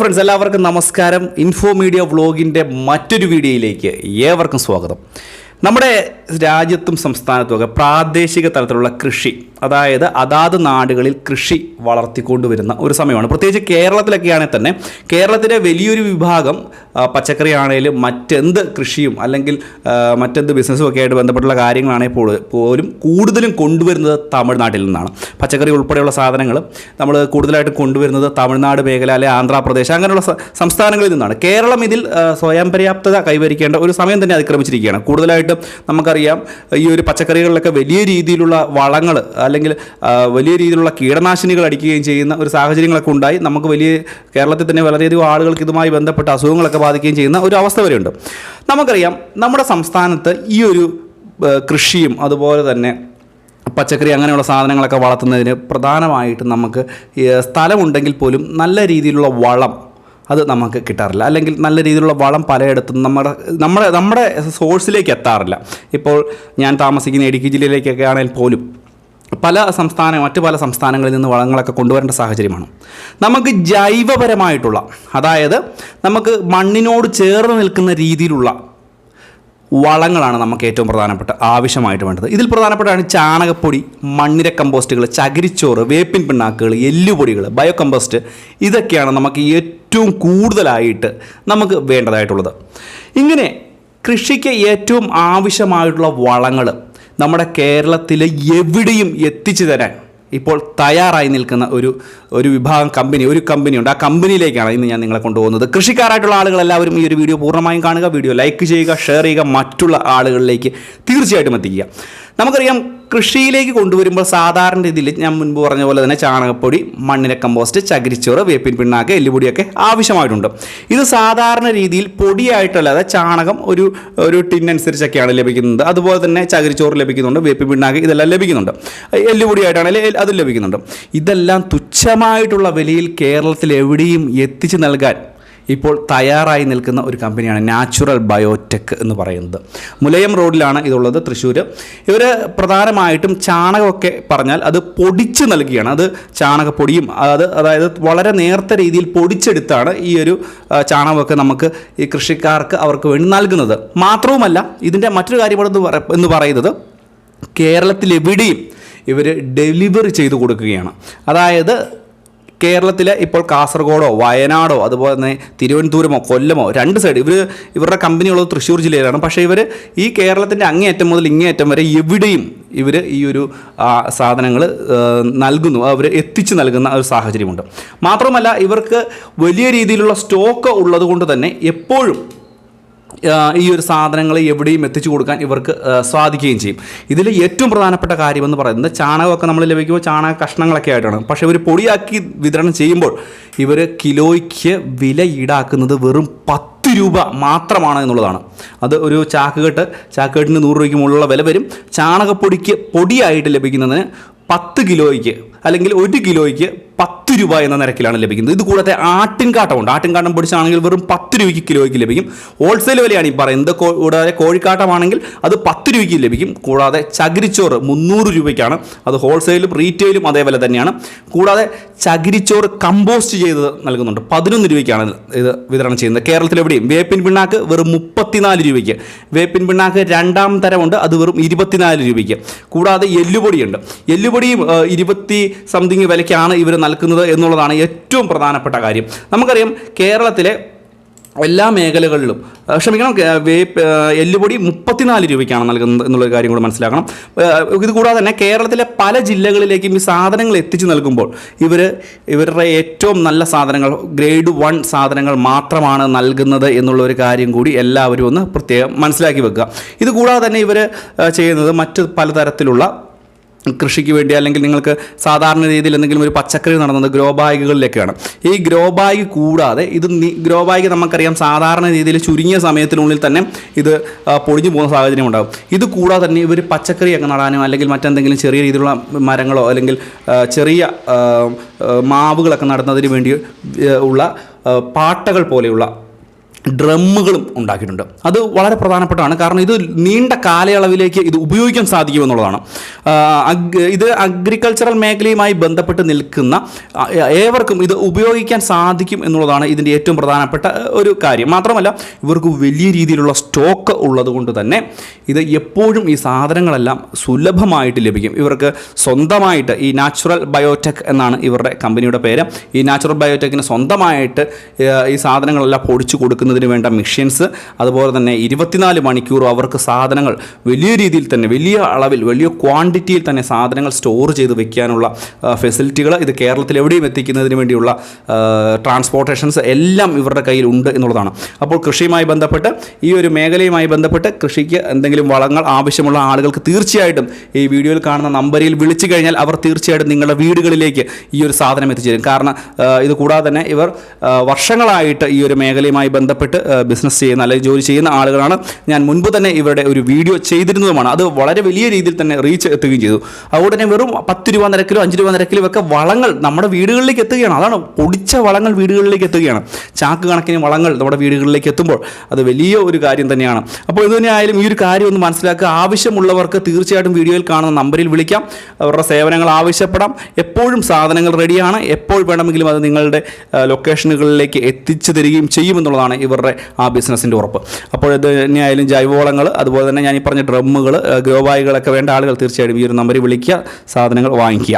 Friends എല്ലാവർക്കും നമസ്കാരം. Info media വ്ളോഗിന്റെ മറ്റൊരു വീഡിയോയിലേക്ക് ഏവർക്കും സ്വാഗതം. നമ്മുടെ രാജ്യത്തും സംസ്ഥാനത്തുമൊക്കെ പ്രാദേശിക തലത്തിലുള്ള കൃഷി അതായത് അതാത് നാടുകളിൽ കൃഷി വളർത്തിക്കൊണ്ടുവരുന്ന ഒരു സമയമാണ്. പ്രത്യേകിച്ച് കേരളത്തിലൊക്കെയാണെങ്കിൽ തന്നെ കേരളത്തിലെ വലിയൊരു വിഭാഗം പച്ചക്കറിയാണേലും മറ്റെന്ത് കൃഷിയും അല്ലെങ്കിൽ മറ്റെന്ത് ബിസിനസ്സും ഒക്കെ ആയിട്ട് ബന്ധപ്പെട്ടുള്ള കാര്യങ്ങളാണെങ്കിൽ പോലും കൂടുതലും കൊണ്ടുവരുന്നത് തമിഴ്നാട്ടിൽ നിന്നാണ്. പച്ചക്കറി ഉൾപ്പെടെയുള്ള സാധനങ്ങൾ നമ്മൾ കൂടുതലായിട്ട് കൊണ്ടുവരുന്നത് തമിഴ്നാട് മേഖല അല്ലെങ്കിൽ ആന്ധ്രാപ്രദേശ് അങ്ങനെയുള്ള സംസ്ഥാനങ്ങളിൽ നിന്നാണ്. കേരളം ഇതിൽ സ്വയം പര്യാപ്തത കൈവരിക്കേണ്ട ഒരു സമയം തന്നെ അതിക്രമിച്ചിരിക്കുകയാണ്. കൂടുതലായിട്ടും നമുക്കറിയാം ഈ ഒരു പച്ചക്കറികളിലൊക്കെ വലിയ രീതിയിലുള്ള വളങ്ങൾ അല്ലെങ്കിൽ വലിയ രീതിയിലുള്ള കീടനാശിനികൾ അടിക്കുകയും ചെയ്യുന്ന ഒരു സാഹചര്യങ്ങളൊക്കെ ഉണ്ടായി. നമുക്ക് വലിയ കേരളത്തിൽ തന്നെ വളരെയധികം ആളുകൾക്ക് ഇതുമായി ബന്ധപ്പെട്ട അസുഖങ്ങളൊക്കെ ബാധിക്കുകയും ചെയ്യുന്ന ഒരു അവസ്ഥ വരെയുണ്ട്. നമുക്കറിയാം നമ്മുടെ സംസ്ഥാനത്ത് ഈ ഒരു കൃഷിയും അതുപോലെ തന്നെ പച്ചക്കറി അങ്ങനെയുള്ള സാധനങ്ങളൊക്കെ വളർത്തുന്നതിന് പ്രധാനമായിട്ടും നമുക്ക് സ്ഥലമുണ്ടെങ്കിൽ പോലും നല്ല രീതിയിലുള്ള വളം അത് നമുക്ക് കിട്ടാറില്ല. അല്ലെങ്കിൽ നല്ല രീതിയിലുള്ള വളം പലയിടത്തും നമ്മുടെ നമ്മുടെ നമ്മുടെ സോഴ്സിലേക്ക് എത്താറില്ല. ഇപ്പോൾ ഞാൻ താമസിക്കുന്ന ഇടുക്കി ജില്ലയിലേക്കൊക്കെ ആണെങ്കിൽ പോലും പല സംസ്ഥാന മറ്റു പല സംസ്ഥാനങ്ങളിൽ നിന്ന് വളങ്ങളൊക്കെ കൊണ്ടുവരേണ്ട സാഹചര്യമാണ്. നമുക്ക് ജൈവപരമായിട്ടുള്ള അതായത് നമുക്ക് മണ്ണിനോട് ചേർന്ന് നിൽക്കുന്ന രീതിയിലുള്ള വളങ്ങളാണ് നമുക്ക് ഏറ്റവും പ്രധാനപ്പെട്ട ആവശ്യമായിട്ട് വേണ്ടത്. ഇതിൽ പ്രധാനപ്പെട്ടാണ് ചാണകപ്പൊടി മണ്ണിര കമ്പോസ്റ്റുകൾ ചകിരിച്ചോറ് വേപ്പിൻ പിണ്ണാക്കുകൾ എല്ലുപൊടികൾ ബയോ കമ്പോസ്റ്റ് ഇതൊക്കെയാണ് നമുക്ക് ഏറ്റവും കൂടുതലായിട്ട് നമുക്ക് വേണ്ടതായിട്ടുള്ളത്. ഇങ്ങനെ കൃഷിക്ക് ഏറ്റവും ആവശ്യമായിട്ടുള്ള വളങ്ങൾ നമ്മുടെ കേരളത്തിൽ എവിടെയും എത്തിച്ചു തരാൻ ഇപ്പോൾ തയ്യാറായി നിൽക്കുന്ന ഒരു ഒരു വിഭാഗം കമ്പനി ഒരു കമ്പനിയുണ്ട്. ആ കമ്പനിയിലേക്കാണ് ഇന്ന് ഞാൻ നിങ്ങളെ കൊണ്ടുപോകുന്നത്. കൃഷിക്കാരായിട്ടുള്ള ആളുകൾ എല്ലാവരും ഈ ഒരു വീഡിയോ പൂർണമായും കാണുക. വീഡിയോ ലൈക്ക് ചെയ്യുക ഷെയർ ചെയ്യുക മറ്റുള്ള ആളുകളിലേക്ക് തീർച്ചയായിട്ടും എത്തിക്കുക. നമുക്കറിയാം കൃഷിയിലേക്ക് കൊണ്ടുവരുമ്പോൾ സാധാരണ രീതിയിൽ ഞാൻ മുൻപ് പറഞ്ഞ പോലെ തന്നെ ചാണകപ്പൊടി മണ്ണിര കമ്പോസ്റ്റ് ചകിരിച്ചോറ് വേപ്പിൻ പിണ്ണാക്ക് എല്ലുപൊടിയൊക്കെ ആവശ്യമായിട്ടുണ്ട്. ഇത് സാധാരണ രീതിയിൽ പൊടിയായിട്ടല്ലാതെ ചാണകം ഒരു ഒരു ടിൻ അനുസരിച്ചൊക്കെയാണ് ലഭിക്കുന്നത്. അതുപോലെ തന്നെ ചകിരിച്ചോറ് ലഭിക്കുന്നുണ്ട് വേപ്പിൻ പിണ്ണാക്ക് ഇതെല്ലാം ലഭിക്കുന്നുണ്ട്. എല്ലുപൊടിയായിട്ടാണെങ്കിൽ അതും ലഭിക്കുന്നുണ്ട്. ഇതെല്ലാം തുച്ഛമായിട്ടുള്ള വിലയിൽ കേരളത്തിൽ എവിടെയും എത്തിച്ചു നൽകാൻ ഇപ്പോൾ തയ്യാറായി നിൽക്കുന്ന ഒരു കമ്പനിയാണ് നാച്ചുറൽ ബയോടെക് എന്ന് പറയുന്നത്. മുലയം റോഡിലാണ് ഇതുള്ളത് തൃശ്ശൂർ ഇവർ പ്രധാനമായിട്ടും ചാണകമൊക്കെ പറഞ്ഞാൽ അത് പൊടിച്ച് നൽകുകയാണ് അത് ചാണകപ്പൊടിയും അത് അതായത് വളരെ നേർത്ത രീതിയിൽ പൊടിച്ചെടുത്താണ് ഈ ഒരു ചാണകമൊക്കെ നമുക്ക് ഈ കൃഷിക്കാർക്ക് അവർക്ക് വേണ്ടി നൽകുന്നത്. മാത്രവുമല്ല ഇതിന്റെ മറ്റൊരു കാര്യമാണ് എന്ന് പറയുന്നത് കേരളത്തിലെവിടെയും ഇവർ ഡെലിവറി ചെയ്തു കൊടുക്കുകയാണ്. അതായത് കേരളത്തിലെ ഇപ്പോൾ കാസർഗോഡോ വയനാടോ അതുപോലെ തന്നെ തിരുവനന്തപുരമോ കൊല്ലമോ രണ്ട് സൈഡ് ഇവർ ഇവരുടെ കമ്പനി ഉള്ളത് തൃശ്ശൂർ ജില്ലയിലാണ്. പക്ഷേ ഇവർ ഈ കേരളത്തിന്റെ അങ്ങേയറ്റം മുതൽ ഇങ്ങേയറ്റം വരെ എവിടെയും ഇവർ ഈ ഒരു സാധനങ്ങൾ നൽകുന്നു. അവർ എത്തിച്ചു നൽകുന്ന ഒരു സാഹചര്യമുണ്ട്. മാത്രമല്ല ഇവർക്ക് വലിയ രീതിയിലുള്ള സ്റ്റോക്ക് ഉള്ളത് കൊണ്ട് തന്നെ എപ്പോഴും ഈ ഒരു സാധനങ്ങൾ എവിടെയും എത്തിച്ചു കൊടുക്കാൻ ഇവർക്ക് സാധിക്കുകയും ചെയ്യും. ഇതിൽ ഏറ്റവും പ്രധാനപ്പെട്ട കാര്യമെന്ന് പറയുന്നത് ചാണകമൊക്കെ നമ്മൾ ലഭിക്കുമ്പോൾ ചാണക കഷ്ണങ്ങളൊക്കെ ആയിട്ടാണ്. പക്ഷേ ഇവർ പൊടിയാക്കി വിതരണം ചെയ്യുമ്പോൾ ഇവർ കിലോയ്ക്ക് വില ഈടാക്കുന്നത് വെറും പത്ത് രൂപ മാത്രമാണ് എന്നുള്ളതാണ്. അത് ഒരു ചാക്കുകെട്ട് ചാക്കുകെട്ടിന് നൂറ് രൂപയ്ക്ക് മുകളിലുള്ള വില വരും. ചാണകപ്പൊടിക്ക് പൊടിയായിട്ട് ലഭിക്കുന്നതിന് പത്ത് കിലോയ്ക്ക് അല്ലെങ്കിൽ ഒരു കിലോയ്ക്ക് പത്ത് രൂപ എന്ന നിരക്കിലാണ് ലഭിക്കുന്നത്. ഇത് കൂടാതെ ആട്ടിൻകാട്ടമുണ്ട് ആട്ടിൻകാട്ടം പൊടിച്ചാണെങ്കിൽ വെറും പത്ത് രൂപയ്ക്ക് കിലോയ്ക്ക് ലഭിക്കും. ഹോൾസെയിൽ വിലയാണ് ഈ പറയുന്നത്. കൂടാതെ കോഴിക്കാട്ടമാണെങ്കിൽ അത് പത്ത് രൂപയ്ക്ക് ലഭിക്കും. കൂടാതെ ചകിരിച്ചോറ് മുന്നൂറ് രൂപയ്ക്കാണ്. അത് ഹോൾസെയിലും റീറ്റെയിലും അതേ വില തന്നെയാണ്. കൂടാതെ ചകിരിച്ചോറ് കമ്പോസ്റ്റ് ചെയ്ത് നൽകുന്നുണ്ട്. പതിനൊന്ന് രൂപയ്ക്കാണ് ഇത് വിതരണം ചെയ്യുന്നത്. കേരളത്തിൽ എവിടെയും വേപ്പിൻ പിണ്ണാക്ക് വെറും മുപ്പത്തിനാല് രൂപയ്ക്ക്. വേപ്പിൻ പിണ്ണാക്ക് രണ്ടാം തരമുണ്ട്. അത് വെറും ഇരുപത്തിനാല് രൂപയ്ക്ക്. കൂടാതെ എല്ലുപൊടിയുണ്ട്. എല്ലുപൊടിയും ഇരുപത്തി സംതിങ് വിലയ്ക്കാണ് ഇവർ നൽകുന്നത് എന്നുള്ളതാണ് ഏറ്റവും പ്രധാനപ്പെട്ട കാര്യം. നമുക്കറിയാം കേരളത്തിലെ എല്ലാ മേഖലകളിലും ക്ഷമിക്കണം വേപ്പ് എല്ലുപൊടി മുപ്പത്തിനാല് രൂപയ്ക്കാണ് നൽകുന്നത് എന്നുള്ള കാര്യം കൂടെ മനസ്സിലാക്കണം. ഇത് കൂടാതെ തന്നെ കേരളത്തിലെ പല ജില്ലകളിലേക്കും ഈ സാധനങ്ങൾ എത്തിച്ചു നൽകുമ്പോൾ ഇവർ ഇവരുടെ ഏറ്റവും നല്ല സാധനങ്ങൾ ഗ്രേഡ് വൺ സാധനങ്ങൾ മാത്രമാണ് നൽകുന്നത് എന്നുള്ള ഒരു കാര്യം കൂടി എല്ലാവരും ഒന്ന് പ്രത്യേകം മനസ്സിലാക്കി വെക്കുക. ഇത് കൂടാതെ തന്നെ ഇവർ ചെയ്യുന്നത് മറ്റ് പലതരത്തിലുള്ള കൃഷിക്ക് വേണ്ടി അല്ലെങ്കിൽ നിങ്ങൾക്ക് സാധാരണ രീതിയിൽ എന്തെങ്കിലും ഒരു പച്ചക്കറി നടന്നത് ഗ്രോ ബാഗുകളിലൊക്കെയാണ്. ഈ ഗ്രോ ബാഗ് കൂടാതെ ഇത് ഗ്രോ ബാഗ് നമുക്കറിയാം സാധാരണ രീതിയിൽ ചുരുങ്ങിയ സമയത്തിനുള്ളിൽ തന്നെ ഇത് പൊടിഞ്ഞു പോകുന്ന സാഹചര്യം ഉണ്ടാകും. ഇത് കൂടാതെ തന്നെ ഇവർ പച്ചക്കറിയൊക്കെ നടാനും അല്ലെങ്കിൽ മറ്റെന്തെങ്കിലും ചെറിയ രീതിയിലുള്ള മരങ്ങളോ അല്ലെങ്കിൽ ചെറിയ മാവുകളൊക്കെ നടുന്നതിന് വേണ്ടി ഉള്ള പാട്ടകൾ പോലെയുള്ള ഡ്രമ്മുകളും ഉണ്ടാക്കിയിട്ടുണ്ട്. അത് വളരെ പ്രധാനപ്പെട്ടതാണ്. കാരണം ഇത് നീണ്ട കാലയളവിലേക്ക് ഇത് ഉപയോഗിക്കാൻ സാധിക്കുമെന്നുള്ളതാണ്. ഇത് അഗ്രികൾച്ചറൽ മേഖലയുമായി ബന്ധപ്പെട്ട് നിൽക്കുന്ന ഏവർക്കും ഇത് ഉപയോഗിക്കാൻ സാധിക്കും എന്നുള്ളതാണ് ഇതിന്റെ ഏറ്റവും പ്രധാനപ്പെട്ട ഒരു കാര്യം. മാത്രമല്ല ഇവർക്ക് വലിയ രീതിയിലുള്ള സ്റ്റോക്ക് ഉള്ളതുകൊണ്ട് തന്നെ ഇത് എപ്പോഴും ഈ സാധനങ്ങളെല്ലാം സുലഭമായിട്ട് ലഭിക്കും. ഇവർക്ക് സ്വന്തമായിട്ട് ഈ നാച്ചുറൽ ബയോടെക് എന്നാണ് ഇവരുടെ കമ്പനിയുടെ പേര്. ഈ നാച്ചുറൽ ബയോടെക്കിന് സ്വന്തമായിട്ട് ഈ സാധനങ്ങളെല്ലാം പൊടിച്ചു കൊടുക്കുന്നതിന് വേണ്ട മെഷീൻസ് അതുപോലെ തന്നെ ഇരുപത്തിനാല് മണിക്കൂറും അവർക്ക് സാധനങ്ങൾ വലിയ രീതിയിൽ തന്നെ വലിയ അളവിൽ വലിയ ക്വാണ്ടിറ്റിയിൽ തന്നെ സാധനങ്ങൾ സ്റ്റോർ ചെയ്ത് വെക്കാനുള്ള ഫെസിലിറ്റികൾ ഇത് കേരളത്തിൽ എവിടെയും എത്തിക്കുന്നതിന് വേണ്ടിയുള്ള ട്രാൻസ്പോർട്ടേഷൻസ് എല്ലാം ഇവരുടെ കയ്യിൽ ഉണ്ട് എന്നുള്ളതാണ്. അപ്പോൾ കൃഷിയുമായി ബന്ധപ്പെട്ട് ഈ ഒരു മേഖലയുമായി ബന്ധപ്പെട്ട് കൃഷിക്ക് എന്തെങ്കിലും വളങ്ങൾ ആവശ്യമുള്ള ആളുകൾക്ക് തീർച്ചയായിട്ടും ഈ വീഡിയോയിൽ കാണുന്ന നമ്പറിൽ വിളിച്ചു കഴിഞ്ഞാൽ അവർ തീർച്ചയായിട്ടും നിങ്ങളുടെ വീടുകളിലേക്ക് ഈ ഒരു സാധനം എത്തിച്ചേരും. കാരണം ഇത് കൂടാതെ തന്നെ ഇവർ വർഷങ്ങളായിട്ട് ഈ ഒരു മേഖലയുമായി ബന്ധപ്പെട്ട് ബിസിനസ് ചെയ്യുന്ന അല്ലെങ്കിൽ ജോലി ചെയ്യുന്ന ആളുകളാണ്. ഞാൻ മുൻപ് തന്നെ ഇവരുടെ ഒരു വീഡിയോ ചെയ്തിരുന്നതുമാണ്. അത് വളരെ വലിയ രീതിയിൽ തന്നെ റീച്ച് എത്തുകയും ചെയ്തു. അതുകൊണ്ട് തന്നെ വെറും പത്ത് രൂപ നിരക്കിലോ അഞ്ച് രൂപ നിരക്കിലോ ഒക്കെ വളങ്ങൾ നമ്മുടെ വീടുകളിലേക്ക് എത്തുകയാണ്. അതാണ് പൊടിച്ച വളങ്ങൾ വീടുകളിലേക്ക് എത്തുകയാണ്. ചാക്ക് കണക്കിന് വളങ്ങൾ നമ്മുടെ വീടുകളിലേക്ക് എത്തുമ്പോൾ അത് വലിയ ഒരു കാര്യം തന്നെയാണ്. അപ്പോൾ ഇത് തന്നെയായാലും ഈ ഒരു കാര്യം ഒന്ന് മനസ്സിലാക്കുക. ആവശ്യമുള്ളവർക്ക് തീർച്ചയായിട്ടും വീഡിയോയിൽ കാണുന്ന നമ്പറിൽ വിളിക്കാം. അവരുടെ സേവനങ്ങൾ ആവശ്യപ്പെടാം. എപ്പോഴും സാധനങ്ങൾ റെഡിയാണ് എപ്പോൾ വേണമെങ്കിലും അത് നിങ്ങളുടെ ലൊക്കേഷനുകളിലേക്ക് എത്തിച്ചു തരികയും ചെയ്യുമെന്നുള്ളതാണ് ഇവരുടെ ആ ബിസിനസ്സിന്റെ ഉറപ്പ്. അപ്പോൾ ഇത് തന്നെയായാലും ജൈവവളങ്ങൾ അതുപോലെ തന്നെ ഞാൻ ഈ പറഞ്ഞ ഡ്രമ്മുകൾ ഗ്രോബായികളൊക്കെ വേണ്ട ആളുകൾ തീർച്ചയായിട്ടും ഈ ഒരു നമ്പറിൽ വിളിക്കുക സാധനങ്ങൾ വാങ്ങിക്കുക.